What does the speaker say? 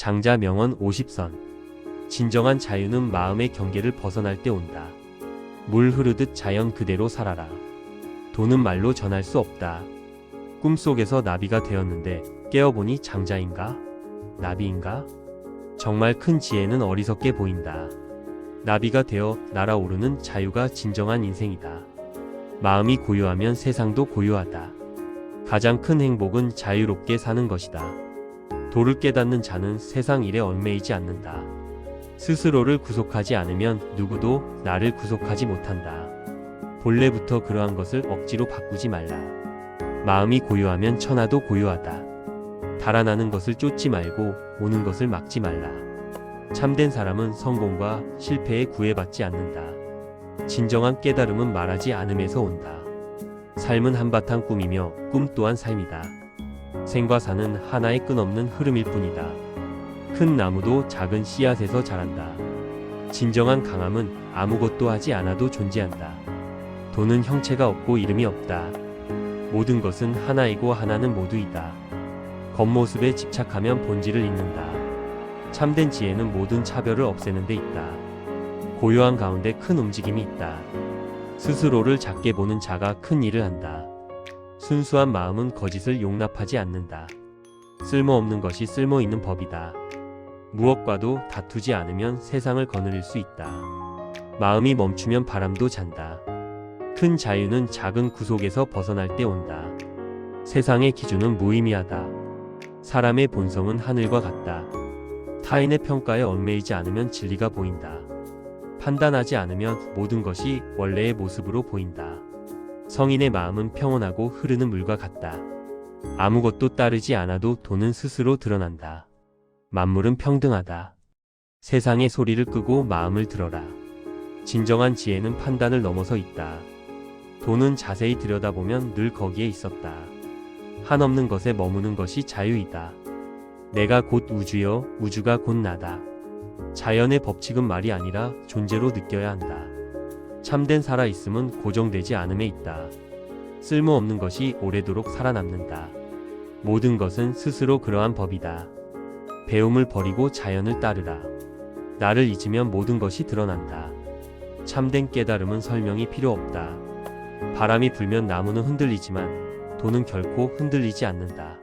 장자 명언 50선. 진정한 자유는 마음의 경계를 벗어날 때 온다. 물 흐르듯 자연 그대로 살아라. 돈은 말로 전할 수 없다. 꿈속에서 나비가 되었는데 깨어보니 장자인가? 나비인가? 정말 큰 지혜는 어리석게 보인다. 나비가 되어 날아오르는 자유가 진정한 인생이다. 마음이 고요하면 세상도 고요하다. 가장 큰 행복은 자유롭게 사는 것이다. 도를 깨닫는 자는 세상 일에 얽매이지 않는다. 스스로를 구속하지 않으면 누구도 나를 구속하지 못한다. 본래부터 그러한 것을 억지로 바꾸지 말라. 마음이 고요하면 천하도 고요하다. 달아나는 것을 쫓지 말고 오는 것을 막지 말라. 참된 사람은 성공과 실패에 구애받지 않는다. 진정한 깨달음은 말하지 않음에서 온다. 삶은 한바탕 꿈이며 꿈 또한 삶이다. 생과 사는 하나의 끝없는 흐름일 뿐이다. 큰 나무도 작은 씨앗에서 자란다. 진정한 강함은 아무것도 하지 않아도 존재한다. 돈은 형체가 없고 이름이 없다. 모든 것은 하나이고 하나는 모두이다. 겉모습에 집착하면 본질을 잃는다. 참된 지혜는 모든 차별을 없애는 데 있다. 고요한 가운데 큰 움직임이 있다. 스스로를 작게 보는 자가 큰 일을 한다. 순수한 마음은 거짓을 용납하지 않는다. 쓸모없는 것이 쓸모 있는 법이다. 무엇과도 다투지 않으면 세상을 거느릴 수 있다. 마음이 멈추면 바람도 잔다. 큰 자유는 작은 구속에서 벗어날 때 온다. 세상의 기준은 무의미하다. 사람의 본성은 하늘과 같다. 타인의 평가에 얽매이지 않으면 진리가 보인다. 판단하지 않으면 모든 것이 원래의 모습으로 보인다. 성인의 마음은 평온하고 흐르는 물과 같다. 아무것도 따르지 않아도 돈은 스스로 드러난다. 만물은 평등하다. 세상의 소리를 끄고 마음을 들어라. 진정한 지혜는 판단을 넘어서 있다. 돈은 자세히 들여다보면 늘 거기에 있었다. 한없는 것에 머무는 것이 자유이다. 내가 곧 우주여, 우주가 곧 나다. 자연의 법칙은 말이 아니라 존재로 느껴야 한다. 참된 살아있음은 고정되지 않음에 있다. 쓸모없는 것이 오래도록 살아남는다. 모든 것은 스스로 그러한 법이다. 배움을 버리고 자연을 따르라. 나를 잊으면 모든 것이 드러난다. 참된 깨달음은 설명이 필요 없다. 바람이 불면 나무는 흔들리지만 돈은 결코 흔들리지 않는다.